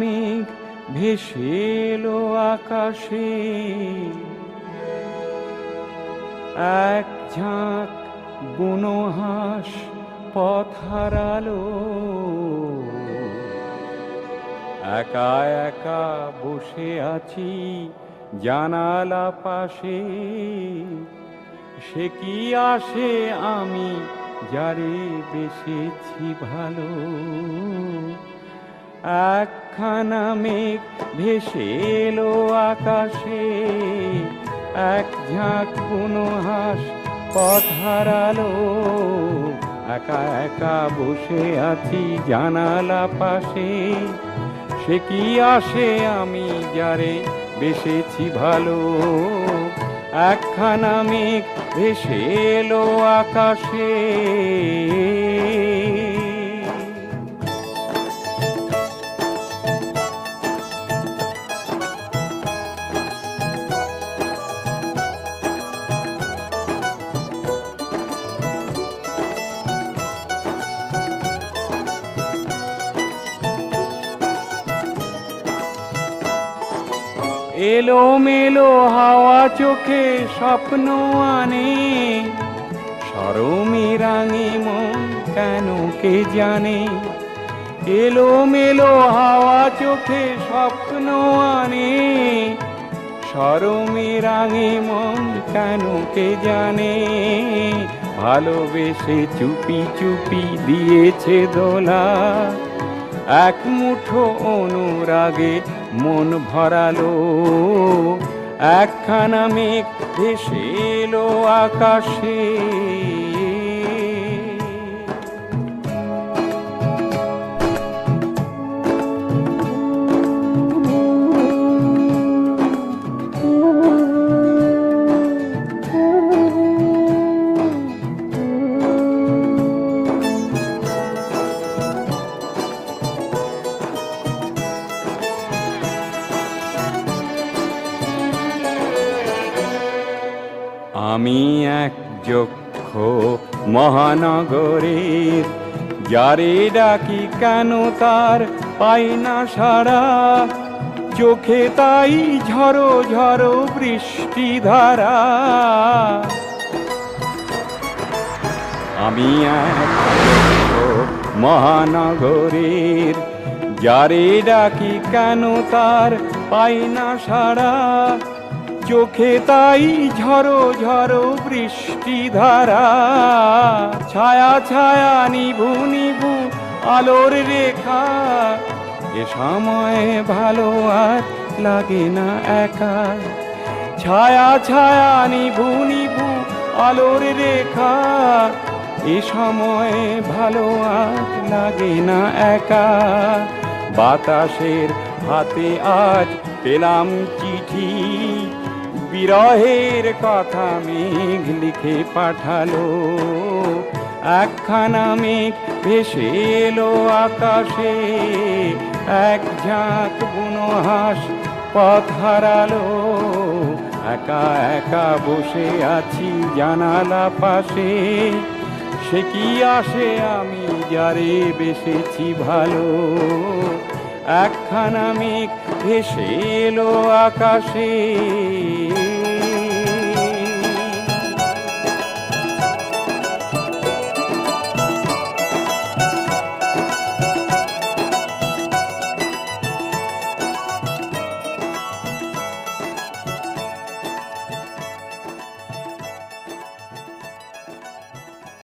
মেঘ ভেসে এলো আকাশে। এক ঝাঁক বুনোহাস পথ হারালো। একা একা বসে আছি জানালা পাশে। সে কি আসে আমি যারে বেসেছি ভালো? একখানা মেঘ ভেসে এলো আকাশে, এক ঝাঁক কোনো হাঁস পথ হারালো। একা একা বসে আছি জানালা পাশে, সে কি আসে আমি যারে বেসেছি ভালো? একখানা মেঘ ভেসে এলো আকাশে। এলো মেলো হাওয়া চোখে স্বপ্ন আনে। সরমে রাঙে মন কেন কে জানে? এলো মেলো হাওয়া চোখে স্বপ্ন আনে। সরমে রাঙে মন কেন কে জানে? ভালোবেসে চুপি চুপি দিয়েছে দোলা। এক মুঠো অনুরাগে মন ভরালো। একখানা মেঘ ভেসে এলো আকাশে। আমি এক যক্ষ মহানগরীর। যারে ডাকি কেন তার পাই না সারা চোখে তাই ঝড়ো ঝড়ো বৃষ্টি ধারা। আমি এক মহানগরীর। যারে ডাকি কেন তার পাই না সারা চোখে তাই ঝড়ো ঝড়ো বৃষ্টি ধারা। ছায়া ছায়া নিভু নিভু আলোর রেখা। এ সময়ে ভালো আর লাগে না একা। ছায়া ছায়া নিভু নিভু আলোর রেখা। এ সময়ে ভালো আর লাগে না একা। বাতাসের হাতে আজ পেলাম চিঠি। বিরহের কথা মেঘ লিখে পাঠালো। একখানা মেঘ ভেসে এলো আকাশে, এক ঝাঁক বুনো হাঁস পথ হারালো। একা একা বসে আছি জানালা পাশে, সে কি আসে আমি যারে বেসেছি ভালো? একখানা মেঘ ভেসে এলো আকাশে।